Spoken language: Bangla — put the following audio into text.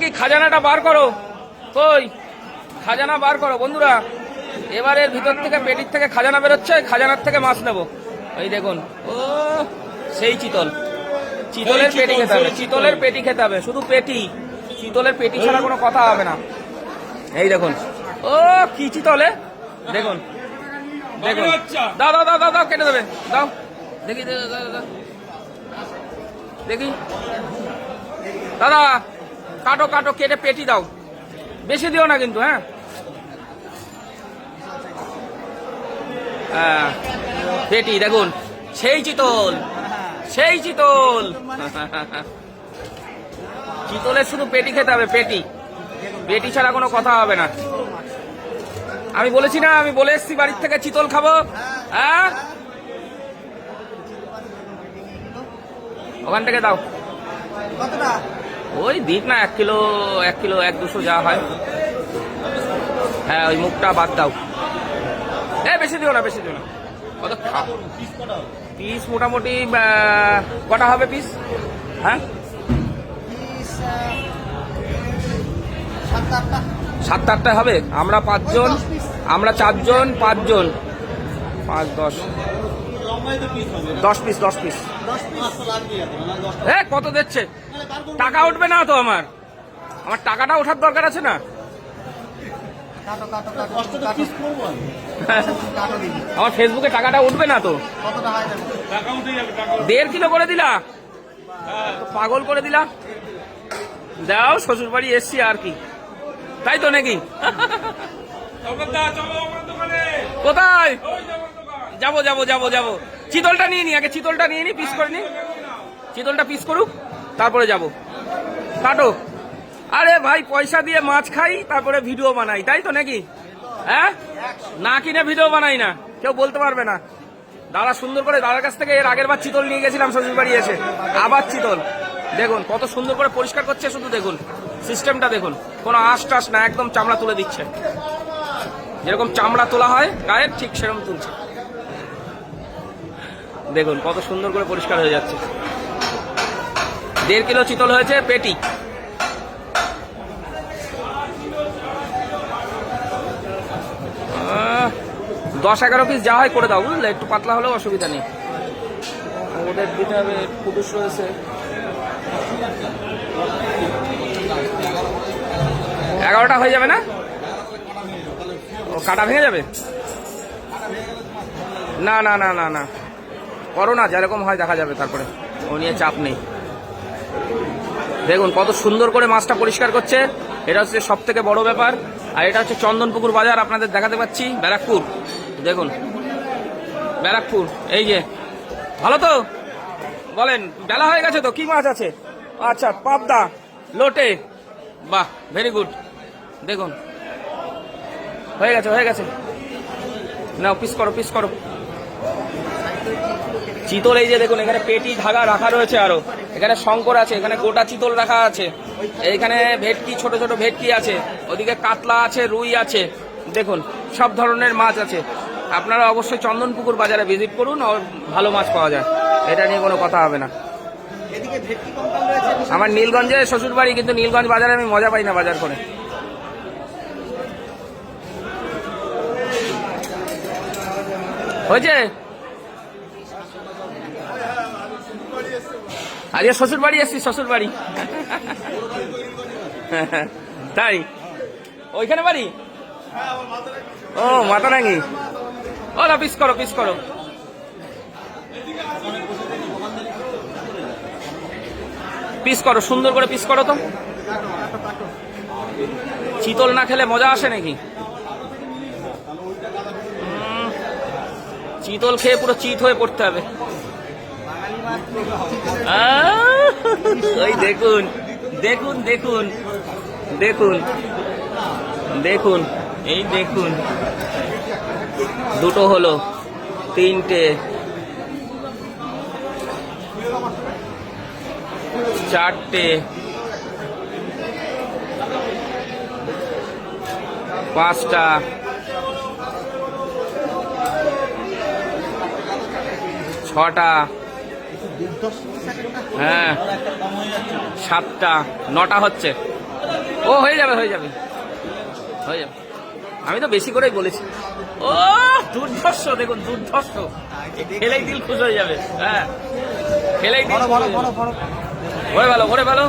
দেখি খাজানাটা বার করো? কই? খাজানা বার করো বন্ধুরা। এবারের ভিতর থেকে পেটির থেকে খাজানা বেরোচ্ছে খাজানার থেকে মাছ নেব। এই দেখুন ও সেই চিতল। চিতলের পেটি খেতে হবে চিতলের পেটি খেতে হবে শুধু পেটি। চিতলের পেটি ছাড়া কোনো কথা হবে না। এই দেখুন ও কি চিতলে দেখুন দেখুন। দাও দাও দাও দাও দাও কেটে দেবে। দাও। দেখি। দেখি। দাদা কাটো কাটো, কেটে পেটি দাও। বেশি দিও না কিন্তু হ্যাঁ? হ্যাঁ পেটি, দেখুন, সেই চিতল সেই চিতল। চিতলের শুধু পেটি খেতে হবে, পেটি। পেটি ছাড়া কোনো কথা হবে না। আমি বলেছি না, আমি বলে এসছি, বাড়ির থেকে চিতল খাব। হ্যাঁ? ওখান থেকে দাও। কতটা? ওই দিক না এক কিলো এক কিলো এক দুশো যা হয়। হ্যাঁ ওই মুখটা বাদ দাও। এ বেশি দিও না বেশি দিও না। কত পিস মোটামুটি কটা হবে পিস? হ্যাঁ? সাত আটটা হবে। আমরা পাঁচজন আমরা চারজন পাঁচজন। পাঁচ দশ। দশ পিস দশ পিস এ কত দিচ্ছে? টাকা উঠবে না তো আমার? আমার টাকাটা ওঠার দরকার আছে না? আমার ফেসবুকে টাকাটা উঠবে না তো? হয় দেড় কিলো করে দিলা? পাগল করে দিলা? দাও শ্বশুর বাড়ি এসছি আর কি। তাই তো নাকি? কোথায়? যাব যাব যাব যাব। চিতলটা নিয়ে নি, আগে চিতলটা নিয়ে নি পিস করে নি। চিতলটা পিস করুক, তারপরে যাব। কাটো। আরে ভাই, পয়সা দিয়ে মাছ খাই, তারপরে ভিডিও বানাই, তাই তো নাকি? হ্যাঁ? না কিনে ভিডিও বানাই না। কেউ বলতে পারবে না। দাদা সুন্দর করে দাদার কাছ থেকে এর আগের বার চিতল নিয়ে গেছিলাম শ্বশুর বাড়ি এসে। আবার চিতল। দেখুন, কত সুন্দর করে পরিষ্কার করছে, শুধু দেখুন। সিস্টেমটা দেখুন। কোনো আশ টাস না, একদম চামড়া তুলে দিচ্ছে। যেরকম চামড়া তোলা হয়, গায়ের ঠিক সেরকম তুলছে। দেখুন কত সুন্দর করে পরিষ্কার হয়ে যাচ্ছে। দেড় কিলো চিতল হয়েছে পেটি। দশ এগারো পিস যা হয় করে দাও বুঝলে? একটু পাতলা হলেও অসুবিধা নেই। ওদের দিতে হবে পুরুষ রয়েছে। এগারোটা হয়ে যাবে না? ও কাটা ভেঙে যাবে? না না না না না। করো না, যেরকম হয় দেখা যাবে তারপরে। ও নিয়ে চাপ নেই। দেখুন, কত সুন্দর করে মাছটা পরিষ্কার করছে। এটা হচ্ছে সব থেকে বড় ব্যাপার। আর এটা হচ্ছে চন্দনপুকুর বাজার, আপনাদের দেখাতে পাচ্ছি। ব্যারাকপুর। দেখুন, ব্যারাকপুর, এই যে। ভালো তো? বলেন, বেলা হয়ে গেছে তো, কি মাছ আছে? আচ্ছা পাবদা, লোটে। বাহ ভেরি গুড দেখুন, হয়ে গেছে হয়ে গেছে। না পিস করো পিস করো। চিতল এই যে দেখুন এখানে পেটি ধাগা রাখা রয়েছে আরও। এখানে শঙ্কর আছে এখানে গোটা চিতল রাখা আছে। এইখানে ভেটকি ছোট ছোট ভেটকি আছে। ওদিকে কাতলা আছে রুই আছে। দেখুন সব ধরনের মাছ আছে। আপনারা অবশ্যই চন্দনপুকুর বাজারে ভিজিট করুন আর ভালো মাছ পাওয়া যায়। এটা নিয়ে কোনো কথা হবে না। আমার নীলগঞ্জে শ্বশুর বাড়ি কিন্তু নীলগঞ্জ বাজারে আমি মজা পাই না বাজার করে। হয়েছে? আজকে শ্বশুর বাড়ি এসছি শ্বশুর বাড়ি তাই? ওইখানে বাড়ি? ও, মাতারাঙ্গি। ও, না, পিস করো পিস করো। পিস করো, সুন্দর করে পিস করো তো। চিতল না খেলে মজা আসে নাকি? চিতল খেয়ে পুরো চিত হয়ে পড়তে হবে। ওই দেখুন দেখুন দেখুন দেখুন দেখুন এই দেখুন। দুটো হলো তিনটে। চারটে। পাঁচটা। ছটা। হ্যাঁ সাতটা নটা হচ্ছে। ও হয়ে যাবে হয়ে যাবে। হয়ে যাবে। আমি তো বেশি করেই বলেছি। ও দুর্ধর্ষ দেখুন দুর্ধর্ষ। খেলেই দিল খুশ হয়ে যাবে। হ্যাঁ খেলেই দিল ভালো ভালো ভরে ভালো।